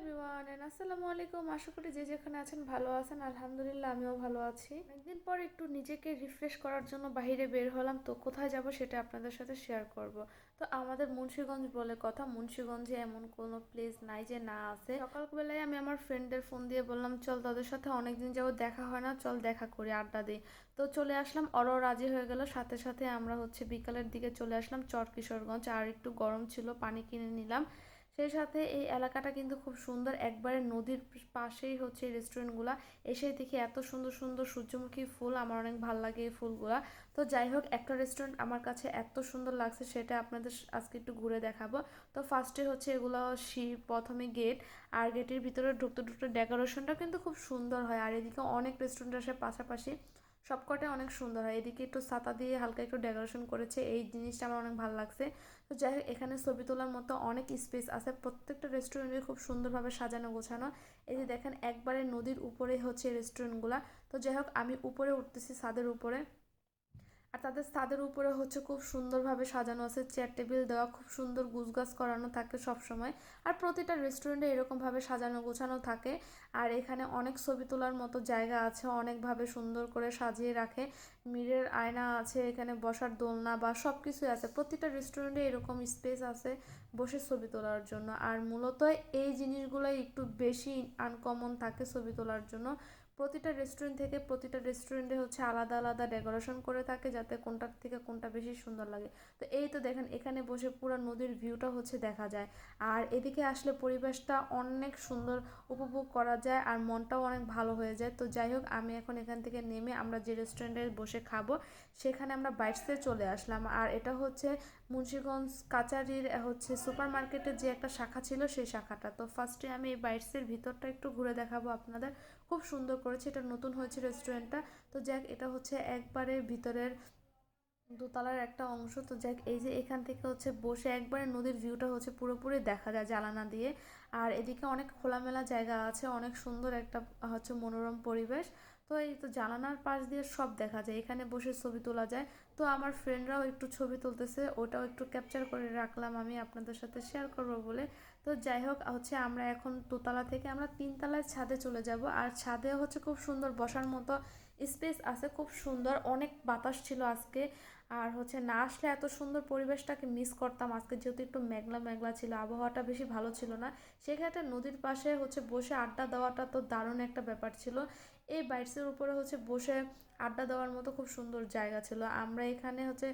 Everyone and আসসালামু আলাইকুম। আশা করি যে যেখানে আছেন ভালো আছেন। আলহামদুলিল্লাহ, আমিও ভালো আছি। একদিন পর একটু নিজেকে রিফ্রেশ করার জন্য বাইরে বের হলাম। তো কোথায় যাব সেটা আপনাদের সাথে শেয়ার করব। তো আমাদের মুন্সীগঞ্জ বলে কথা। মুন্সীগঞ্জে এমন কোনো প্লেস নাই যে না আছে। সকালবেলায় আমি আমার ফ্রেন্ডদের ফোন দিয়ে বললাম, চল তাদের সাথে অনেকদিন যাব দেখা হয় না। চল দেখা করি, আড্ডা দিই। তো চলে আসলাম। অরও রাজি হয়ে গেল। সাথে সাথে আমরা হচ্ছে বিকালের দিকে চলে আসলাম চর কিশোরগঞ্জ আর একটু গরম ছিল, পানি কিনে নিলাম। সেই সাথে এই এলাকাটা কিন্তু খুব সুন্দর। একবারে নদীর পাশেই হচ্ছে এই রেস্টুরেন্টগুলা এসে দেখি এত সুন্দর সুন্দর সূর্যমুখী ফুল। আমার অনেক ভালো লাগে এই ফুলগুলা। তো যাই হোক, একটা রেস্টুরেন্ট আমার কাছে এত সুন্দর লাগছে সেটা আপনাদের আজকে একটু ঘুরে দেখাবো। তো ফার্স্টে হচ্ছে এগুলো শিব, প্রথমে গেট আর গেটের ভিতরে ঢুকতে ঢুকতে ডেকোরেশনটা কিন্তু খুব সুন্দর হয়। আর এদিকে অনেক রেস্টুরেন্ট আসে পাশাপাশি। সবকটাই অনেক সুন্দর হয়। এদিকে একটু ছাতা দিয়ে হালকা একটু ডেকোরেশন করেছে। এই জিনিসটা আমার অনেক ভালো লাগছে। তো যাই হোক, এখানে ছবি তোলার মতো অনেক স্পেস আছে। প্রত্যেকটা রেস্টুরেন্টে খুব সুন্দরভাবে সাজানো, গোছানো। এই যে দেখেন, একবারে নদীর উপরে হচ্ছে রেস্টুরেন্টগুলো তো যাই হোক, আমি উপরে উঠতেছি ছাদের উপরে। আর তাদের ছাদের উপরে হচ্ছে খুব সুন্দরভাবে সাজানো আছে। চেয়ার টেবিল দেওয়া, খুব সুন্দর গুছগাছ করানো থাকে সবসময়। আর প্রতিটা রেস্টুরেন্টে এরকমভাবে সাজানো গোছানো থাকে। আর এখানে অনেক ছবি তোলার মতো জায়গা আছে, অনেকভাবে সুন্দর করে সাজিয়ে রাখে। মিরের আয়না আছে, এখানে বসার দোলনা বা সব কিছুই আছে। প্রতিটা রেস্টুরেন্টে এরকম স্পেস আছে বসে ছবি তোলার জন্য। আর মূলত এই জিনিসগুলোই একটু বেশি আনকমন থাকে ছবি তোলার জন্য। প্রতিটা রেস্টুরেন্ট থেকে প্রতিটা রেস্টুরেন্টে হচ্ছে আলাদা আলাদা ডেকোরেশন করে থাকে যাতে কোনটার থেকে কোনটা বেশি সুন্দর লাগে। তো এই তো দেখেন, এখানে বসে পুরো নদীর ভিউটা হচ্ছে দেখা যায়। আর এদিকে আসলে পরিবেশটা অনেক সুন্দর উপভোগ করা যায় আর মনটাও অনেক ভালো হয়ে যায়। তো যাই হোক, আমি এখন এখান থেকে নেমে আমরা যে রেস্টুরেন্টে বসে খাব, সেখানে আমরা বাইটসে চলে আসলাম। আর এটা হচ্ছে মুন্সীগঞ্জ কাচারির হচ্ছে সুপার মার্কেটের যে একটা শাখা ছিল সেই শাখাটা। তো ফার্স্টে আমি এই বাইটসের ভিতরটা একটু ঘুরে দেখাবো আপনাদের। খুব সুন্দর করেছে। এটা নতুন হয়েছে রেস্টুরেন্টটা তো যাক, এটা হচ্ছে একবারে ভিতরের দোতলার একটা অংশ। তো যাক, এই যে এখান থেকে হচ্ছে বসে একবারে নদীর ভিউটা হচ্ছে পুরোপুরি দেখা যায় জ্বালানা দিয়ে। আর এদিকে অনেক খোলামেলা জায়গা আছে, অনেক সুন্দর একটা, হচ্ছে মনোরম পরিবেশ। তো এই তো জানালার পাশ দিয়ে সব দেখা যায়। এখানে বসে ছবি তোলা যায়। তো আমার ফ্রেন্ডরাও একটু ছবি তুলতেছে, ওটাও একটু ক্যাপচার করে রাখলাম আমি আপনাদের সাথে শেয়ার করব বলে। তো যাই হোক, হচ্ছে আমরা এখন দোতলা থেকে আমরা তিনতলায় ছাদে চলে যাব। আর ছাদে হচ্ছে খুব সুন্দর বসার মতো স্পেস আছে, খুব সুন্দর। অনেক বাতাস ছিল আজকে। আর হচ্ছে না আসলে এত সুন্দর পরিবেশটাকে মিস করতাম আজকে, যেহেতু একটু মেঘলা মেঘলা ছিল, আবহাওয়াটা বেশি ভালো ছিল না। সেক্ষেত্রে নদীর পাশে হচ্ছে বসে আড্ডা দেওয়াটা তো দারুণ একটা ব্যাপার ছিল। এই বাইটসের উপরে হচ্ছে বসে আড্ডা দেওয়ার মতো খুব সুন্দর জায়গা ছিল। আমরা এখানে হচ্ছে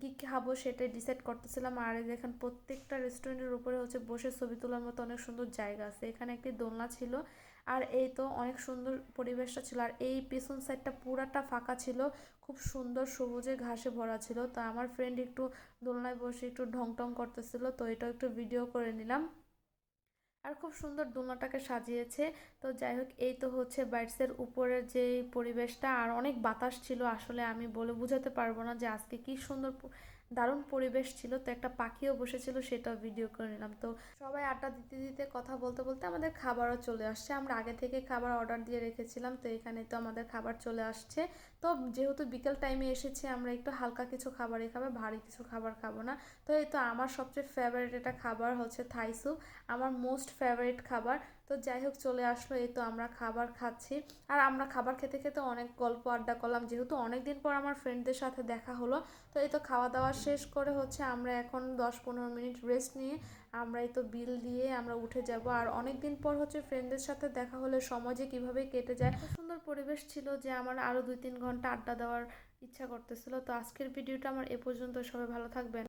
কী খাব সেটাই ডিসাইড করতেছিলাম। আর দেখেন প্রত্যেকটা রেস্টুরেন্টের উপরে হচ্ছে বসে ছবি তোলার মতো অনেক সুন্দর জায়গা আছে। এখানে একটি দোলনা ছিল আর এই তো অনেক সুন্দর পরিবেশটা ছিল। আর এই পিছন সাইডটা পুরাটা ফাঁকা ছিল, খুব সুন্দর সবুজে ঘাসে ভরা ছিল। তো আমার ফ্রেন্ড একটু দোলনায় বসে একটু ঢং টং করতেছিল, তো এটাও একটু ভিডিও করে নিলাম। আর খুব সুন্দর দোলনাটাকে সাজিয়েছে। তো যাই হোক এই তো হচ্ছে বাইটসের উপরের যে পরিবেশটা, আর অনেক বাতাস ছিল আসলে আমি বলে বুঝাতে পারব না যে আজকে কি সুন্দর দারুণ পরিবেশ ছিল। তো একটা পাখিও বসেছিল, সেটাও ভিডিও করে নিলাম। তো সবাই আড্ডা দিতে দিতে কথা বলতে বলতে আমাদের খাবারও চলে আসছে। আমরা আগে থেকে খাবার অর্ডার দিয়ে রেখেছিলাম, তো এখানে তো আমাদের খাবার চলে আসছে। তো যেহেতু বিকেল টাইমে এসেছে, আমরা একটু হালকা কিছু খাবারই খাব, ভারী কিছু খাবার খাব না। তো এই তো আমার সবচেয়ে ফেভারিট এটা খাবার হচ্ছে থাই স্যুপ আমার মোস্ট ফেভারিট খাবার। তো যাই হোক, চলে আসলো এই তো আমরা খাবার খাচ্ছি। আর আমরা খাবার খেতে খেতে অনেক গল্প আড্ডা করলাম, যেহেতু অনেক দিন পর আমার ফ্রেন্ডদের সাথে দেখা হলো। তো এই তো খাওয়া দাওয়া শেষ করে হচ্ছে আমরা এখন দশ পনেরো মিনিট রেস্ট নিয়ে আমরা এই তো বিল দিয়ে আমরা উঠে যাব। আর অনেক দিন পর হচ্ছে ফ্রেন্ডদের সাথে দেখা হলে সময় যে কীভাবে কেটে যায় সুন্দর পরিবেশ ছিল যে আমার আরও দুই তিন ঘণ্টা আড্ডা দেওয়ার ইচ্ছা করতেছিল। তো আজকের ভিডিওটা আমার এ পর্যন্ত। সবাই ভালো থাকবেন।